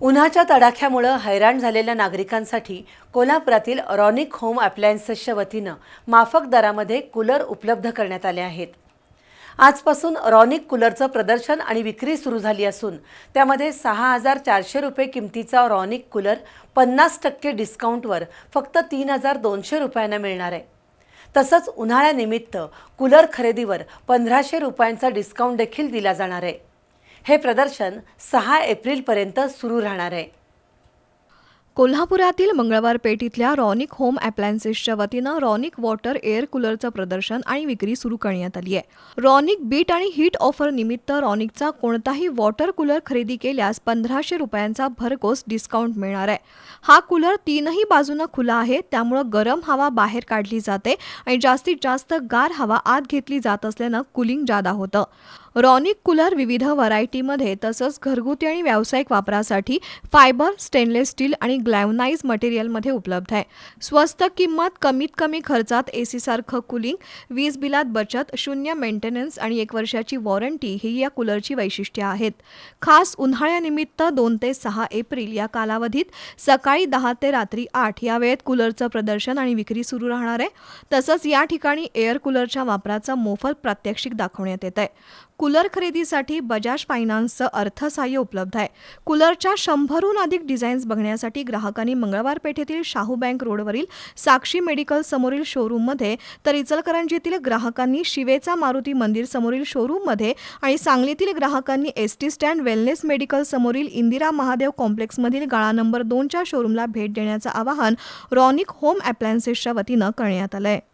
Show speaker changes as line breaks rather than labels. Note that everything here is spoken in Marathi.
उन्हाच्या तडाख्यामुळं हैराण झालेल्या नागरिकांसाठी कोल्हापुरातील रॉनिक होम अप्लायन्सेसच्या वतीनं माफक दरामध्ये कूलर उपलब्ध करण्यात आले आहेत. आजपासून रॉनिक कूलरचं प्रदर्शन आणि विक्री सुरू झाली असून त्यामध्ये सहा हजार चारशे रुपये किमतीचा रॉनिक कूलर पन्नास टक्के डिस्काउंटवर फक्त तीन हजार दोनशे रुपयांना मिळणार आहे. तसंच उन्हाळ्यानिमित्त कूलर खरेदीवर पंधराशे रुपयांचा डिस्काउंट देखील दिला जाणार आहे. हे प्रदर्शन सहा एप्रिलपर्यंत सुरू राहणार आहे.
कोल्हापुरातील मंगळवार पेठीतल्या रॉनिक होम अप्लायन्सेसच्या वतीनं रॉनिक वॉटर एअर कूलरचं प्रदर्शन आणि विक्री सुरू करण्यात आली आहे. रॉनिक बीट आणि हीट ऑफर निमित्त रॉनिकचा कोणताही वॉटर कूलर खरेदी केल्यास पंधराशे रुपयांचा भरघोस डिस्काउंट मिळणार आहे. हा कूलर तीनही बाजूनं खुला आहे त्यामुळं गरम हवा बाहेर काढली जाते आणि जास्तीत जास्त गार हवा आत घेतली जात असल्यानं कुलिंग जादा होतं. रॉनिक कूलर विविध व्हरायटीमध्ये तसंच घरगुती आणि व्यावसायिक वापरासाठी फायबर स्टेनलेस स्टील आणि ग्लॅवनाइज मटेरियलमध्ये उपलब्ध आहे. स्वस्त किंमत कमीत कमी खर्चात ए सारखं कुलिंग वीज बिलात बचत शून्य मेंटेनन्स आणि एक वर्षाची वॉरंटी ही या कूलरची वैशिष्ट्ये आहेत. खास उन्हाळ्यानिमित्त दोन ते सहा एप्रिल या कालावधीत सकाळी दहा ते रात्री आठ या वेळेत कूलरचं प्रदर्शन आणि विक्री सुरू राहणार आहे. तसंच या ठिकाणी एअर कूलरच्या वापराचं मोफत प्रात्यक्षिक दाखवण्यात येत आहे. कूलर खरेदीसाठी बजाज फायनान्सचं अर्थसहाय्य उपलब्ध आहे. कूलरच्या शंभरहून अधिक डिझाईन्स बघण्यासाठी ग्राहकांनी मंगळवार पेठेतील शाहू बँक रोडवरील साक्षी मेडिकल समोरील शोरूममध्ये तर इचलकरंजीतील ग्राहकांनी शिवेचा मारुती मंदिर समोरील शोरूममध्ये आणि सांगलीतील ग्राहकांनी S T stand wellness medical समोरील इंदिरा महादेव कॉम्प्लेक्समधील गाळा नंबर दोनच्या शोरूमला भेट देण्याचं आवाहन रॉनिक होम अप्लायन्सेसच्या वतीनं करण्यात आलं आहे